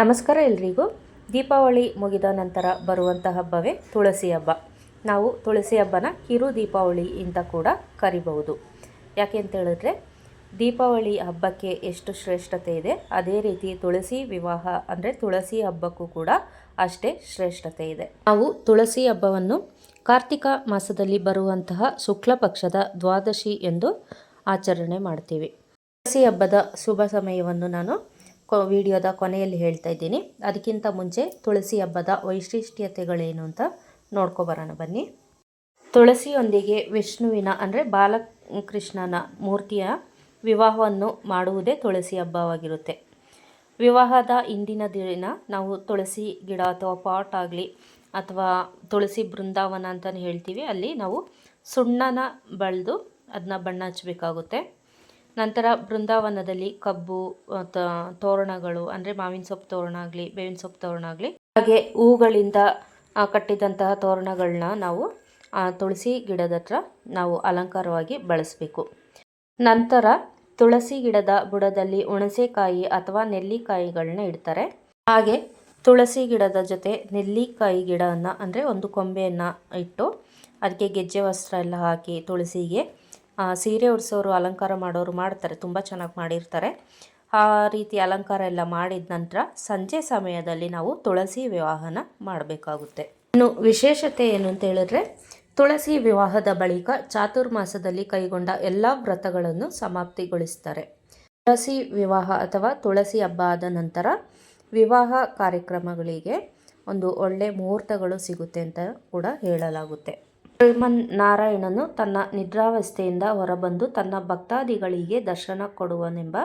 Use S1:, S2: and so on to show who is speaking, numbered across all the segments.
S1: ನಮಸ್ಕಾರ ಎಲ್ರಿಗೂ. ದೀಪಾವಳಿ ಮುಗಿದ ನಂತರ ಬರುವಂಥ ಹಬ್ಬವೇ ತುಳಸಿ ಹಬ್ಬ. ನಾವು ತುಳಸಿ ಹಬ್ಬನ ಕಿರು ದೀಪಾವಳಿ ಅಂತ ಕೂಡ ಕರಿಬಹುದು. ಯಾಕೆ ಅಂತ ಹೇಳಿದ್ರೆ, ದೀಪಾವಳಿ ಹಬ್ಬಕ್ಕೆ ಎಷ್ಟು ಶ್ರೇಷ್ಠತೆ ಇದೆ, ಅದೇ ರೀತಿ ತುಳಸಿ ವಿವಾಹ ಅಂದರೆ ತುಳಸಿ ಹಬ್ಬಕ್ಕೂ ಕೂಡ ಅಷ್ಟೇ ಶ್ರೇಷ್ಠತೆ ಇದೆ. ನಾವು ತುಳಸಿ ಹಬ್ಬವನ್ನು ಕಾರ್ತಿಕ ಮಾಸದಲ್ಲಿ ಬರುವಂತಹ ಶುಕ್ಲ ಪಕ್ಷದ ದ್ವಾದಶಿ ಎಂದು ಆಚರಣೆ ಮಾಡ್ತೀವಿ. ತುಳಸಿ ಹಬ್ಬದ ಶುಭ ಸಮಯವನ್ನು ನಾನು ವಿಡಿಯೋದ ಕೊನೆಯಲ್ಲಿ ಹೇಳ್ತಾ ಇದ್ದೀನಿ. ಅದಕ್ಕಿಂತ ಮುಂಚೆ ತುಳಸಿ ಹಬ್ಬದ ವೈಶಿಷ್ಟ್ಯತೆಗಳೇನು ಅಂತ ನೋಡ್ಕೊಬರೋಣ ಬನ್ನಿ. ತುಳಸಿಯೊಂದಿಗೆ ವಿಷ್ಣುವಿನ ಅಂದರೆ ಬಾಲಕೃಷ್ಣನ ಮೂರ್ತಿಯ ವಿವಾಹವನ್ನು ಮಾಡುವುದೇ ತುಳಸಿ ಹಬ್ಬವಾಗಿರುತ್ತೆ. ವಿವಾಹದ ಇಂದಿನ ದಿನ ನಾವು ತುಳಸಿ ಗಿಡ ಅಥವಾ ಪಾಟ್ ಆಗಲಿ ಅಥವಾ ತುಳಸಿ ಬೃಂದಾವನ ಅಂತಲೇ ಹೇಳ್ತೀವಿ. ಅಲ್ಲಿ ನಾವು ಸುಣ್ಣನ ಬಳಿದು ಅದನ್ನ ಬಣ್ಣ ಹಚ್ಚಬೇಕಾಗುತ್ತೆ ನಂತರ ಬೃಂದಾವನದಲ್ಲಿ ಕಬ್ಬು ತೋರಣಗಳು, ಅಂದರೆ ಮಾವಿನ ಸೊಪ್ಪು ತೋರಣ ಆಗಲಿ, ಬೇವಿನ ಸೊಪ್ಪು ತೋರಣ ಆಗಲಿ, ಹಾಗೆ ಹೂಗಳಿಂದ ಕಟ್ಟಿದಂತಹ ತೋರಣಗಳನ್ನ ನಾವು ತುಳಸಿ ಗಿಡದ ಹತ್ರ ನಾವು ಅಲಂಕಾರವಾಗಿ ಬಳಸಬೇಕು. ನಂತರ ತುಳಸಿ ಗಿಡದ ಬುಡದಲ್ಲಿ ಹುಣಸೆಕಾಯಿ ಅಥವಾ ನೆಲ್ಲಿಕಾಯಿಗಳನ್ನ ಇಡ್ತಾರೆ. ಹಾಗೆ ತುಳಸಿ ಗಿಡದ ಜೊತೆ ನೆಲ್ಲಿಕಾಯಿ ಗಿಡವನ್ನು, ಅಂದರೆ ಒಂದು ಕೊಂಬೆಯನ್ನು ಇಟ್ಟು ಅದಕ್ಕೆ ಗೆಜ್ಜೆ ವಸ್ತ್ರ ಎಲ್ಲ ಹಾಕಿ ತುಳಸಿಗೆ ಸೀರೆ ಉಡಿಸೋರು ಅಲಂಕಾರ ಮಾಡೋರು ಮಾಡ್ತಾರೆ, ತುಂಬ ಚೆನ್ನಾಗಿ ಮಾಡಿರ್ತಾರೆ. ಆ ರೀತಿ ಅಲಂಕಾರ ಎಲ್ಲ ಮಾಡಿದ ನಂತರ ಸಂಜೆ ಸಮಯದಲ್ಲಿ ನಾವು ತುಳಸಿ ವಿವಾಹನ ಮಾಡಬೇಕಾಗುತ್ತೆ. ಇನ್ನು ವಿಶೇಷತೆ ಏನು ಅಂತ ಹೇಳಿದ್ರೆ, ತುಳಸಿ ವಿವಾಹದ ಬಳಿಕ ಚಾತುರ್ಮಾಸದಲ್ಲಿ ಕೈಗೊಂಡ ಎಲ್ಲ ವ್ರತಗಳನ್ನು ಸಮಾಪ್ತಿಗೊಳಿಸ್ತಾರೆ. ತುಳಸಿ ವಿವಾಹ ಅಥವಾ ತುಳಸಿ ಹಬ್ಬ ಆದ ನಂತರ ವಿವಾಹ ಕಾರ್ಯಕ್ರಮಗಳಿಗೆ ಒಂದು ಒಳ್ಳೆ ಮುಹೂರ್ತಗಳು ಸಿಗುತ್ತೆ ಅಂತ ಕೂಡ ಹೇಳಲಾಗುತ್ತೆ. ನಾರಾಯಣನು ತನ್ನ ನಿದ್ರಾವಸ್ಥೆಯಿಂದ ಹೊರಬಂದು ತನ್ನ ಭಕ್ತಾದಿಗಳಿಗೆ ದರ್ಶನ ಕೊಡುವನೆಂಬ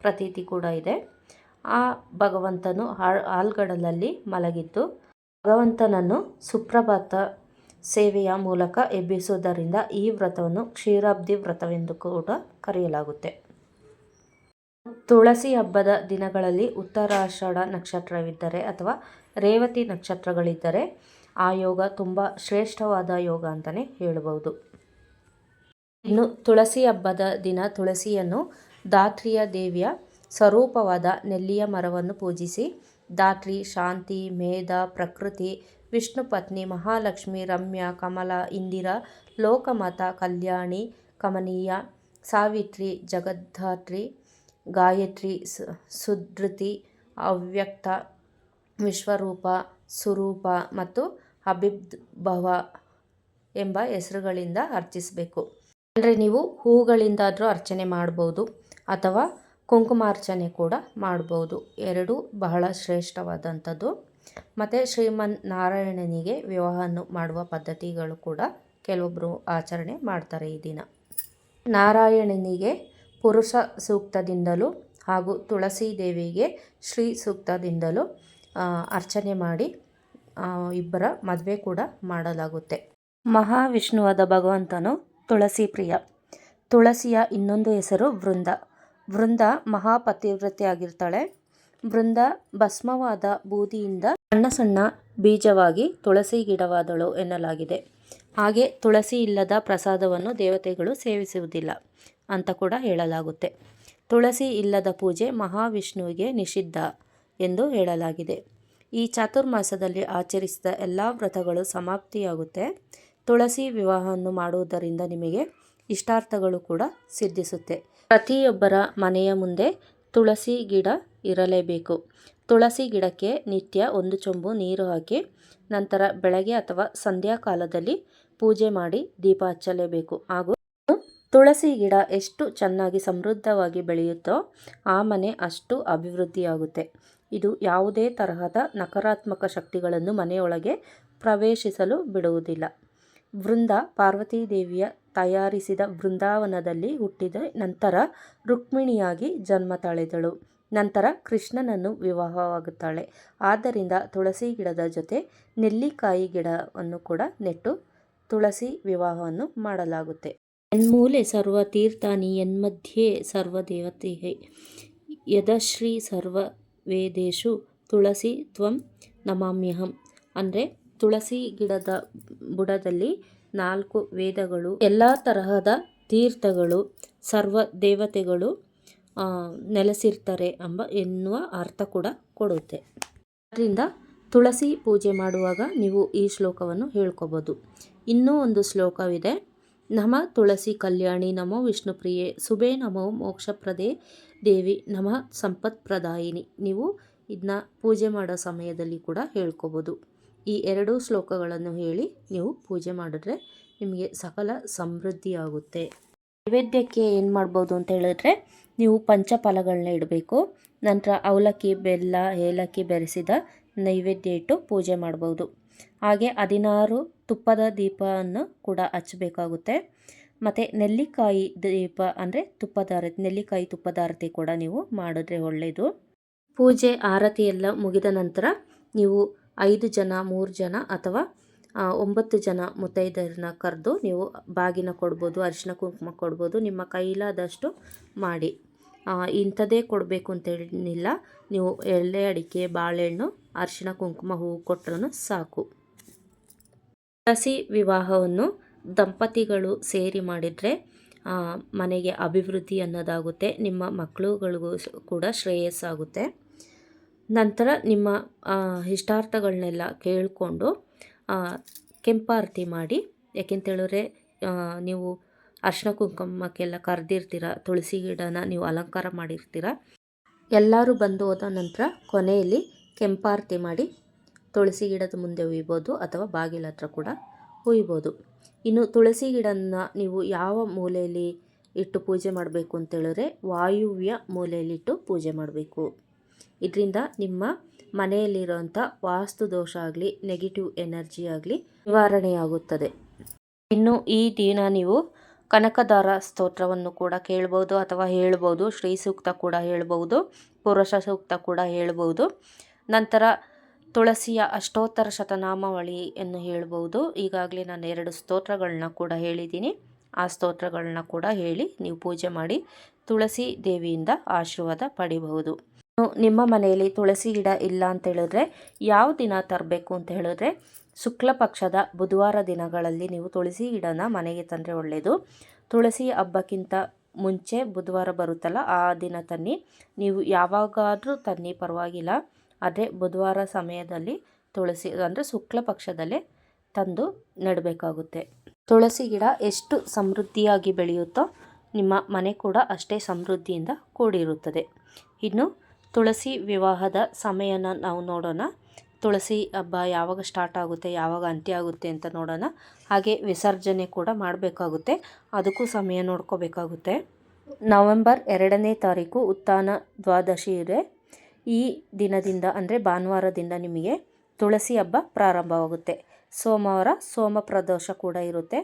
S1: ಪ್ರತೀತಿ ಕೂಡ ಇದೆ. ಆ ಭಗವಂತನು ಹಾಲ್ಗಡಲಲ್ಲಿ ಮಲಗಿದ್ದು ಭಗವಂತನನ್ನು ಸುಪ್ರಭಾತ ಸೇವೆಯ ಮೂಲಕ ಎಬ್ಬಿಸುವುದರಿಂದ ಈ ವ್ರತವನ್ನು ಕ್ಷೀರಾಬ್ಧಿ ವ್ರತವೆಂದು ಕೂಡ ಕರೆಯಲಾಗುತ್ತೆ. ತುಳಸಿ ಹಬ್ಬದ ದಿನಗಳಲ್ಲಿ ಉತ್ತರಾಷಾಢ ನಕ್ಷತ್ರವಿದ್ದರೆ ಅಥವಾ ರೇವತಿ ನಕ್ಷತ್ರಗಳಿದ್ದರೆ ಆ ಯೋಗ ತುಂಬ ಶ್ರೇಷ್ಠವಾದ ಯೋಗ ಅಂತಲೇ ಹೇಳಬಹುದು. ಇನ್ನು ತುಳಸಿ ಹಬ್ಬದ ದಿನ ತುಳಸಿಯನ್ನು ಧಾತ್ರಿಯ ದೇವಿಯ ಸ್ವರೂಪವಾದ ನೆಲ್ಲಿಯ ಮರವನ್ನು ಪೂಜಿಸಿ ಧಾತ್ರಿ, ಶಾಂತಿ, ಮೇಧ, ಪ್ರಕೃತಿ, ವಿಷ್ಣು ಪತ್ನಿ, ಮಹಾಲಕ್ಷ್ಮಿ, ರಮ್ಯ, ಕಮಲ, ಇಂದಿರಾ, ಲೋಕಮತ, ಕಲ್ಯಾಣಿ, ಕಮನೀಯ, ಸಾವಿತ್ರಿ, ಜಗದ್ಧಾತ್ರಿ, ಗಾಯತ್ರಿ ಸುಧೃತಿ, ಅವ್ಯಕ್ತ, ವಿಶ್ವರೂಪ ಸುರೂಪ ಮತ್ತು ಅಭಿಭವ ಎಂಬ ಹೆಸರುಗಳಿಂದ ಅರ್ಚಿಸಬೇಕು. ಅಂದರೆ ನೀವು ಹೂಗಳಿಂದಾದರೂ ಅರ್ಚನೆ ಮಾಡ್ಬೋದು ಅಥವಾ ಕುಂಕುಮಾರ್ಚನೆ ಕೂಡ ಮಾಡ್ಬೋದು. ಎರಡೂ ಬಹಳ ಶ್ರೇಷ್ಠವಾದಂಥದ್ದು. ಮತ್ತು ಶ್ರೀಮನ್ ನಾರಾಯಣನಿಗೆ ವಿವಾಹವನ್ನು ಮಾಡುವ ಪದ್ಧತಿಗಳು ಕೂಡ ಕೆಲವೊಬ್ಬರು ಆಚರಣೆ ಮಾಡ್ತಾರೆ ಈ ದಿನ. ನಾರಾಯಣನಿಗೆ ಪುರುಷ ಸೂಕ್ತದಿಂದಲೂ ಹಾಗೂ ತುಳಸಿ ದೇವಿಗೆ ಶ್ರೀ ಸೂಕ್ತದಿಂದಲೂ ಅರ್ಚನೆ ಮಾಡಿ ಇಬ್ಬರ ಮದುವೆ ಕೂಡ ಮಾಡಲಾಗುತ್ತೆ. ಮಹಾವಿಷ್ಣುವಾದ ಭಗವಂತನು ತುಳಸಿ ಪ್ರಿಯ. ತುಳಸಿಯ ಇನ್ನೊಂದು ಹೆಸರು ವೃಂದ. ವೃಂದ ಮಹಾಪತಿವ್ರತೆ ಆಗಿರ್ತಾಳೆ ವೃಂದ ಭಸ್ಮವಾದ ಬೂದಿಯಿಂದ ಸಣ್ಣ ಸಣ್ಣ ಬೀಜವಾಗಿ ತುಳಸಿ ಗಿಡವಾದಳು ಎನ್ನಲಾಗಿದೆ. ಹಾಗೆ ತುಳಸಿ ಇಲ್ಲದ ಪ್ರಸಾದವನ್ನು ದೇವತೆಗಳು ಸೇವಿಸುವುದಿಲ್ಲ ಅಂತ ಕೂಡ ಹೇಳಲಾಗುತ್ತೆ. ತುಳಸಿ ಇಲ್ಲದ ಪೂಜೆ ಮಹಾವಿಷ್ಣುವಿಗೆ ನಿಷಿದ್ಧ. ಎಂದು ಹೇಳಲಾಗಿದೆ. ಈ ಚಾತುರ್ಮಾಸದಲ್ಲಿ ಆಚರಿಸಿದ ಎಲ್ಲ ವ್ರತಗಳು ಸಮಾಪ್ತಿಯಾಗುತ್ತೆ. ತುಳಸಿ ವಿವಾಹವನ್ನು ಮಾಡುವುದರಿಂದ ನಿಮಗೆ ಇಷ್ಟಾರ್ಥಗಳು ಕೂಡ ಸಿದ್ಧಿಸುತ್ತೆ. ಪ್ರತಿಯೊಬ್ಬರ ಮನೆಯ ಮುಂದೆ ತುಳಸಿ ಗಿಡ ಇರಲೇಬೇಕು. ತುಳಸಿ ಗಿಡಕ್ಕೆ ನಿತ್ಯ ಒಂದು ಚೊಂಬು ನೀರು ಹಾಕಿ, ನಂತರ ಬೆಳಗ್ಗೆ ಅಥವಾ ಸಂಧ್ಯಾಕಾಲದಲ್ಲಿ ಪೂಜೆ ಮಾಡಿ ದೀಪ ಹಚ್ಚಲೇಬೇಕು. ಹಾಗೂ ತುಳಸಿ ಗಿಡ ಎಷ್ಟು ಚೆನ್ನಾಗಿ ಸಮೃದ್ಧವಾಗಿ ಬೆಳೆಯುತ್ತೋ ಆ ಮನೆ ಅಷ್ಟು ಅಭಿವೃದ್ಧಿಯಾಗುತ್ತೆ. ಇದು ಯಾವುದೇ ತರಹದ ನಕಾರಾತ್ಮಕ ಶಕ್ತಿಗಳನ್ನು ಮನೆಯೊಳಗೆ ಪ್ರವೇಶಿಸಲು ಬಿಡುವುದಿಲ್ಲ. ವೃಂದ ಪಾರ್ವತೀ ದೇವಿಯ ತಯಾರಿಸಿದ ಬೃಂದಾವನದಲ್ಲಿ ಹುಟ್ಟಿದ ನಂತರ ರುಕ್ಮಿಣಿಯಾಗಿ ಜನ್ಮ ತಾಳಿದಳು. ನಂತರ ಕೃಷ್ಣನನ್ನು ವಿವಾಹವಾಗುತ್ತಾಳೆ. ಆದ್ದರಿಂದ ತುಳಸಿ ಗಿಡದ ಜೊತೆ ನೆಲ್ಲಿಕಾಯಿ ಗಿಡವನ್ನು ಕೂಡ ನೆಟ್ಟು ತುಳಸಿ ವಿವಾಹವನ್ನು ಮಾಡಲಾಗುತ್ತೆ. ಎನ್ಮೂಲೆ ಸರ್ವ ತೀರ್ಥಾನಿ ಎನ್ಮಧ್ಯೆ ಸರ್ವ ದೇವತೆ ಯದಶ್ರೀ ಸರ್ವ ವೇದೇಶು ತುಳಸಿ ತ್ವಂ ನಮಾಮ್ಯಹಂ. ಅಂದರೆ ತುಳಸಿ ಗಿಡದ ಬುಡದಲ್ಲಿ ನಾಲ್ಕು ವೇದಗಳು, ಎಲ್ಲ ತರಹದ ತೀರ್ಥಗಳು, ಸರ್ವ ದೇವತೆಗಳು ನೆಲೆಸಿರ್ತಾರೆ ಎಂಬ ಎನ್ನುವ ಅರ್ಥ ಕೂಡ ಕೊಡುತ್ತೆ. ಅದರಿಂದ ತುಳಸಿ ಪೂಜೆ ಮಾಡುವಾಗ ನೀವು ಈ ಶ್ಲೋಕವನ್ನು ಹೇಳ್ಕೋಬೋದು. ಇನ್ನೂ ಒಂದು ಶ್ಲೋಕವಿದೆ, ನಮ ತುಳಸಿ ಕಲ್ಯಾಣಿ ನಮೋ ವಿಷ್ಣುಪ್ರಿಯೆ ಸುಬೇ ನಮೋ ಮೋಕ್ಷಪ್ರದೇ ದೇವಿ ನಮಃ ಸಂಪತ್ಪ್ರದಾಯಿನಿ. ನೀವು ಇದನ್ನ ಪೂಜೆ ಮಾಡೋ ಸಮಯದಲ್ಲಿ ಕೂಡ ಹೇಳ್ಕೋಬೋದು. ಈ ಎರಡೂ ಶ್ಲೋಕಗಳನ್ನು ಹೇಳಿ ನೀವು ಪೂಜೆ ಮಾಡಿದ್ರೆ ನಿಮಗೆ ಸಕಲ ಸಮೃದ್ಧಿಯಾಗುತ್ತೆ ನೈವೇದ್ಯಕ್ಕೆ ಏನು ಮಾಡ್ಬೋದು ಅಂತ ಹೇಳಿದ್ರೆ ನೀವು ಪಂಚಫಲಗಳನ್ನ ಇಡಬೇಕು. ನಂತರ ಅವಲಕ್ಕಿ, ಬೆಲ್ಲ, ಏಲಕ್ಕಿ ಬೆರೆಸಿದ ನೈವೇದ್ಯ ಇಟ್ಟು ಪೂಜೆ ಮಾಡ್ಬೋದು. ಹಾಗೆ ಹದಿನಾರು ತುಪ್ಪದ ದೀಪವನ್ನು ಕೂಡ ಹಚ್ಚಬೇಕಾಗುತ್ತೆ. ಮತ್ತು ನೆಲ್ಲಿಕಾಯಿ ದೀಪ ಅಂದರೆ ತುಪ್ಪದಾರತಿ ನೆಲ್ಲಿಕಾಯಿ ತುಪ್ಪದಾರತಿ ಕೂಡ ನೀವು ಮಾಡಿದ್ರೆ ಒಳ್ಳೆಯದು ಪೂಜೆ, ಆರತಿ ಎಲ್ಲ ಮುಗಿದ ನಂತರ ನೀವು ಐದು ಜನ, ಮೂರು ಜನ ಅಥವಾ ಒಂಬತ್ತು ಜನ ಮುತ್ತೈದರನ್ನ ಕರೆದು ನೀವು ಬಾಗಿನ ಕೊಡ್ಬೋದು, ಅರಿಶಿನ ಕುಂಕುಮ ಕೊಡ್ಬೋದು, ನಿಮ್ಮ ಕೈಲಾದಷ್ಟು ಮಾಡಿ. ಇಂಥದ್ದೇ ಕೊಡಬೇಕು ಅಂತೇಳಿಲ್ಲ ನೀವು ಎಳ್ಳೆ ಅಡಿಕೆ, ಬಾಳೆಹಣ್ಣು, ಅರಿಶಿನ ಕುಂಕುಮ, ಹೂವು ಕೊಟ್ಟರೂ ಸಾಕು. ತುಳಸಿ ವಿವಾಹವನ್ನು ದಂಪತಿಗಳು ಸೇರಿ ಮಾಡಿದರೆ ಮನೆಗೆ ಅಭಿವೃದ್ಧಿ ಅನ್ನೋದಾಗುತ್ತೆ, ನಿಮ್ಮ ಮಕ್ಕಳುಗಳಿಗೂ ಕೂಡ ಶ್ರೇಯಸ್ಸಾಗುತ್ತೆ. ನಂತರ ನಿಮ್ಮ ಇಷ್ಟಾರ್ಥಗಳನ್ನೆಲ್ಲ ಕೇಳಿಕೊಂಡು ಕೆಂಪಾರತಿ ಮಾಡಿ, ಯಾಕೆಂತೇಳಿದ್ರೆ ನೀವು ಅರ್ಶಿನ ಕುಂಕುಮಕ್ಕೆಲ್ಲ ಕರೆದಿರ್ತೀರ, ತುಳಸಿ ಗಿಡನ ನೀವು ಅಲಂಕಾರ ಮಾಡಿರ್ತೀರ. ಎಲ್ಲರೂ ಬಂದು ಹೋದ ನಂತರ ಕೊನೆಯಲ್ಲಿ ಕೆಂಪಾರತಿ ಮಾಡಿ, ತುಳಸಿ ಗಿಡದ ಮುಂದೆ ಒಯ್ಬೋದು ಅಥವಾ ಬಾಗಿಲ ಹತ್ರ ಕೂಡ ಹುಯ್ಬೋದು. ಇನ್ನು ತುಳಸಿ ಗಿಡನ ನೀವು ಯಾವ ಮೂಲೆಯಲ್ಲಿ ಇಟ್ಟು ಪೂಜೆ ಮಾಡಬೇಕು ಅಂತೇಳಿದ್ರೆ ವಾಯುವ್ಯ ಮೂಲೆಯಲ್ಲಿಟ್ಟು ಪೂಜೆ ಮಾಡಬೇಕು. ಇದರಿಂದ ನಿಮ್ಮ ಮನೆಯಲ್ಲಿರುವಂಥ ವಾಸ್ತು ದೋಷ ಆಗಲಿ ನೆಗೆಟಿವ್ ಎನರ್ಜಿ ಆಗಲಿ ನಿವಾರಣೆಯಾಗುತ್ತದೆ. ಇನ್ನು ಈ ದಿನ ನೀವು ಕನಕದಾರ ಸ್ತೋತ್ರವನ್ನು ಕೂಡ ಕೇಳ್ಬೋದು ಅಥವಾ ಹೇಳ್ಬೋದು ಶ್ರೀ ಸೂಕ್ತ ಕೂಡ ಹೇಳ್ಬೋದು ಪುರುಷ ಸೂಕ್ತ ಕೂಡ ಹೇಳ್ಬೋದು. ನಂತರ ತುಳಸಿಯ ಅಷ್ಟೋತ್ತರ ಶತನಾಮಾವಳಿಯನ್ನು ಹೇಳ್ಬೋದು. ಈಗಾಗಲೇ ನಾನು ಎರಡು ಸ್ತೋತ್ರಗಳನ್ನ ಕೂಡ ಹೇಳಿದ್ದೀನಿ. ಆ ಸ್ತೋತ್ರಗಳನ್ನ ಕೂಡ ಹೇಳಿ ನೀವು ಪೂಜೆ ಮಾಡಿ ತುಳಸಿ ದೇವಿಯಿಂದ ಆಶೀರ್ವಾದ ಪಡಿಬಹುದು. ನಿಮ್ಮ ಮನೆಯಲ್ಲಿ ತುಳಸಿ ಗಿಡ ಇಲ್ಲ ಅಂತ ಹೇಳಿದ್ರೆ ಯಾವ ದಿನ ತರಬೇಕು ಅಂತ ಹೇಳಿದ್ರೆ ಶುಕ್ಲ ಪಕ್ಷದ ಬುಧವಾರ ದಿನಗಳಲ್ಲಿ ನೀವು ತುಳಸಿ ಗಿಡನ ಮನೆಗೆ ತಂದರೆ ಒಳ್ಳೆಯದು ತುಳಸಿ ಹಬ್ಬಕ್ಕಿಂತ ಮುಂಚೆ ಬುಧವಾರ ಬರುತ್ತಲ್ಲ, ಆ ದಿನ ತನ್ನಿ. ನೀವು ಯಾವಾಗಾದರೂ ತನ್ನಿ, ಪರವಾಗಿಲ್ಲ. ಆದರೆ ಬುಧವಾರ ಸಮಯದಲ್ಲಿ ತುಳಸಿ, ಅಂದರೆ ಶುಕ್ಲ ಪಕ್ಷದಲ್ಲೇ ತಂದು ನೆಡಬೇಕಾಗುತ್ತೆ. ತುಳಸಿ ಗಿಡ ಎಷ್ಟು ಸಮೃದ್ಧಿಯಾಗಿ ಬೆಳೆಯುತ್ತೋ ನಿಮ್ಮ ಮನೆ ಕೂಡ ಅಷ್ಟೇ ಸಮೃದ್ಧಿಯಿಂದ ಕೂಡಿರುತ್ತದೆ. ಇನ್ನು ತುಳಸಿ ವಿವಾಹದ ಸಮಯನ ನಾವು ನೋಡೋಣ. ತುಳಸಿ ಹಬ್ಬ ಯಾವಾಗ ಸ್ಟಾರ್ಟ್ ಆಗುತ್ತೆ, ಯಾವಾಗ ಅಂತ್ಯ ಆಗುತ್ತೆ ಅಂತ ನೋಡೋಣ. ಹಾಗೆ ವಿಸರ್ಜನೆ ಕೂಡ ಮಾಡಬೇಕಾಗುತ್ತೆ. ಅದಕ್ಕೂ ಸಮಯ ನೋಡ್ಕೋಬೇಕಾಗುತ್ತೆ. ನವೆಂಬರ್ ಎರಡನೇ ತಾರೀಕು ಉತ್ಥಾನ ದ್ವಾದಶಿ ಇದೆ. ಈ ದಿನದಿಂದ ಅಂದರೆ ಭಾನುವಾರದಿಂದ ನಿಮಗೆ ತುಳಸಿ ಹಬ್ಬ ಪ್ರಾರಂಭವಾಗುತ್ತೆ. ಸೋಮವಾರ ಸೋಮ ಪ್ರದೋಷ ಕೂಡ ಇರುತ್ತೆ.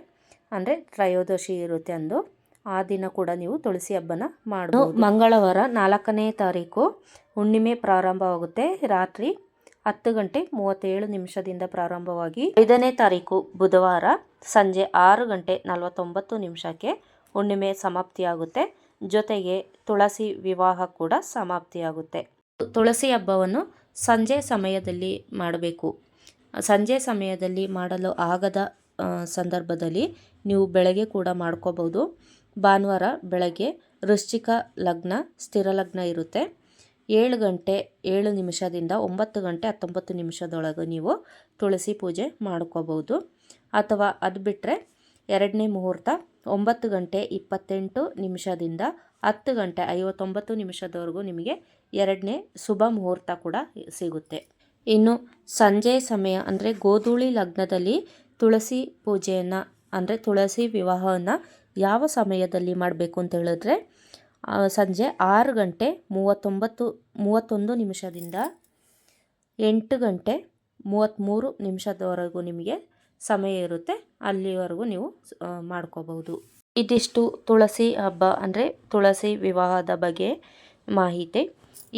S1: ಅಂದರೆ ತ್ರಯೋದಶಿ ಇರುತ್ತೆ ಅಂದು. ಆ ದಿನ ಕೂಡ ನೀವು ತುಳಸಿ ಹಬ್ಬನ ಮಾಡಬಹುದು ಮಂಗಳವಾರ ನಾಲ್ಕನೇ ತಾರೀಕು ಹುಣ್ಣಿಮೆ ಪ್ರಾರಂಭವಾಗುತ್ತೆ. ರಾತ್ರಿ ಹತ್ತು ಗಂಟೆ ಮೂವತ್ತೇಳು ನಿಮಿಷದಿಂದ ಪ್ರಾರಂಭವಾಗಿ ಐದನೇ ತಾರೀಕು ಬುಧವಾರ ಸಂಜೆ ಆರು ಗಂಟೆ ನಲವತ್ತೊಂಬತ್ತು ನಿಮಿಷಕ್ಕೆ ಹುಣ್ಣಿಮೆ ಸಮಾಪ್ತಿಯಾಗುತ್ತೆ. ಜೊತೆಗೆ ತುಳಸಿ ವಿವಾಹ ಕೂಡ ಸಮಾಪ್ತಿಯಾಗುತ್ತೆ. ತುಳಸಿ ಹಬ್ಬವನ್ನು ಸಂಜೆ ಸಮಯದಲ್ಲಿ ಮಾಡಬೇಕು. ಸಂಜೆ ಸಮಯದಲ್ಲಿ ಮಾಡಲು ಆಗದ ಸಂದರ್ಭದಲ್ಲಿ ನೀವು ಬೆಳಗ್ಗೆ ಕೂಡ ಮಾಡ್ಕೋಬೋದು ಭಾನುವಾರ ಬೆಳಗ್ಗೆ ವೃಶ್ಚಿಕ ಲಗ್ನ, ಸ್ಥಿರ ಲಗ್ನ ಇರುತ್ತೆ. ಏಳು ಗಂಟೆ, ಏಳು ನಿಮಿಷದಿಂದ ಒಂಬತ್ತು ಗಂಟೆ ಹತ್ತೊಂಬತ್ತು ನಿಮಿಷದೊಳಗೆ ನೀವು ತುಳಸಿ ಪೂಜೆ ಮಾಡ್ಕೋಬೋದು ಅಥವಾ ಅದು ಬಿಟ್ಟರೆ ಎರಡನೇ ಮುಹೂರ್ತ ಒಂಬತ್ತು ಗಂಟೆ ಇಪ್ಪತ್ತೆಂಟು ನಿಮಿಷದಿಂದ ಹತ್ತು ಗಂಟೆ ಐವತ್ತೊಂಬತ್ತು ನಿಮಿಷದವರೆಗೂ ನಿಮಗೆ ಎರಡನೇ ಶುಭ ಮುಹೂರ್ತ ಕೂಡ ಸಿಗುತ್ತೆ. ಇನ್ನು ಸಂಜೆ ಸಮಯ ಅಂದರೆ ಗೋಧೂಳಿ ಲಗ್ನದಲ್ಲಿ ತುಳಸಿ ಪೂಜೆಯನ್ನು ಅಂದರೆ ತುಳಸಿ ವಿವಾಹವನ್ನು ಯಾವ ಸಮಯದಲ್ಲಿ ಮಾಡಬೇಕು ಅಂತ ಹೇಳಿದ್ರೆ ಸಂಜೆ ಆರು ಗಂಟೆ ಮೂವತ್ತೊಂಬತ್ತು, ಮೂವತ್ತೊಂದು ನಿಮಿಷದಿಂದ ಎಂಟು ಗಂಟೆ ಮೂವತ್ತ್ಮೂರು ನಿಮಿಷದವರೆಗೂ ನಿಮಗೆ ಸಮಯ ಇರುತ್ತೆ. ಅಲ್ಲಿವರೆಗೂ ನೀವು ಮಾಡ್ಕೋಬಹುದು. ಇದಿಷ್ಟು ತುಳಸಿ ಹಬ್ಬ ಅಂದರೆ ತುಳಸಿ ವಿವಾಹದ ಬಗ್ಗೆ ಮಾಹಿತಿ.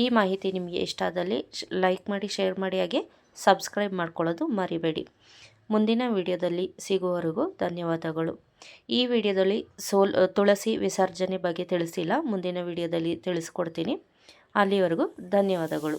S1: ಈ ಮಾಹಿತಿ ನಿಮಗೆ ಇಷ್ಟ ಆದಲ್ಲಿ ಲೈಕ್ ಮಾಡಿ ಶೇರ್ ಮಾಡಿ ಹಾಗೆ ಸಬ್ಸ್ಕ್ರೈಬ್ ಮಾಡ್ಕೊಳ್ಳೋದು ಮರಿಬೇಡಿ. ಮುಂದಿನ ವಿಡಿಯೋದಲ್ಲಿ ಸಿಗುವವರೆಗೂ ಧನ್ಯವಾದಗಳು. ಈ ವಿಡಿಯೋದಲ್ಲಿ ಸೋಲ್ ತುಳಸಿ ವಿಸರ್ಜನೆ ಬಗ್ಗೆ ತಿಳಿಸಿಲ್ಲ. ಮುಂದಿನ ವಿಡಿಯೋದಲ್ಲಿ ತಿಳಿಸ್ಕೊಡ್ತೀನಿ. ಅಲ್ಲಿವರೆಗೂ ಧನ್ಯವಾದಗಳು.